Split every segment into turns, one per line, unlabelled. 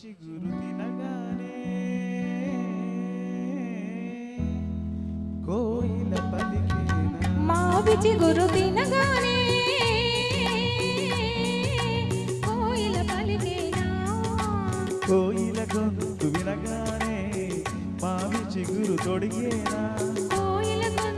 చిగురు తినగానే కోయిల పలికేనా?
మావి చిగురు తినగానే కోయిల పలికేనా?
కోయిల గొంతు వినగానే మావి చిగురు తొడిగేనా?
కోయిల గొంతు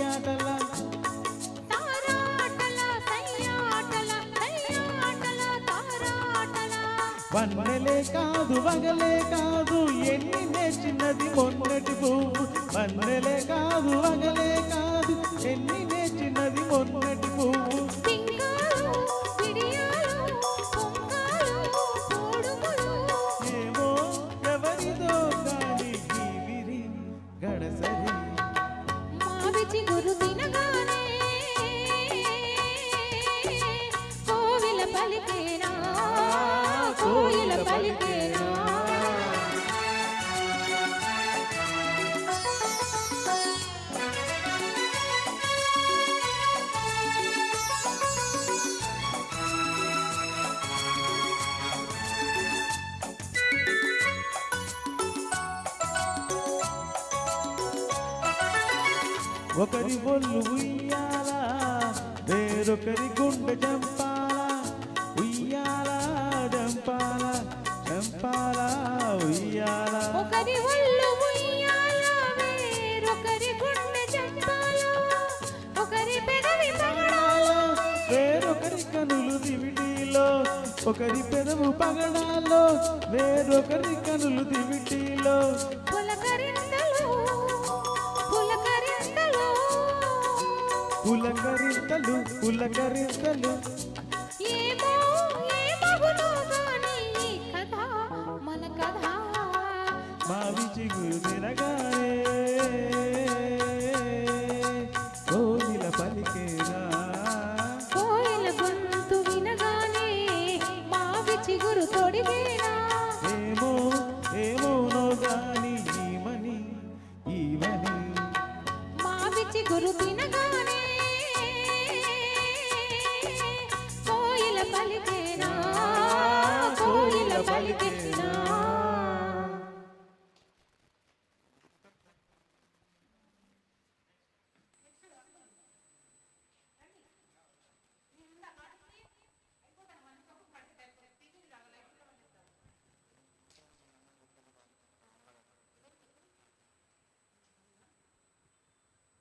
వన్నెలే కాదు వగలే కాదు ఎన్ని నేర్చినది మొన్నటి పువ్వు వన్నెలే కాదు వగలే ఒకరి ఒళ్ళు ఉయ్యాల వేరొకరి గుండె జంపాల ఉయ్యాల జంపాల జంపాల ఉయ్యాల.
ఒకరి ఒళ్ళు ఉయ్యాల వేరొకరి గుండె చంపాల ఒకరి పెదవి పగడాల.
వేరొకరి కనులు దివిటీలో ఒకరి పెదవు పగడాలో వేరొకరి కనులు దివిటీలో
పులకరింతలు పులకరింతలు. ఏమో కథ మన కథ.
మావి చిగురు తినగానే కోయిల పలికేనా?
కోయిల గొంతు వినగానే మావి చిగురు తొడిగేనా?
ఏమో ఏమోనో గాని ఈమని ఈవని
మావి చిగురు Feliz.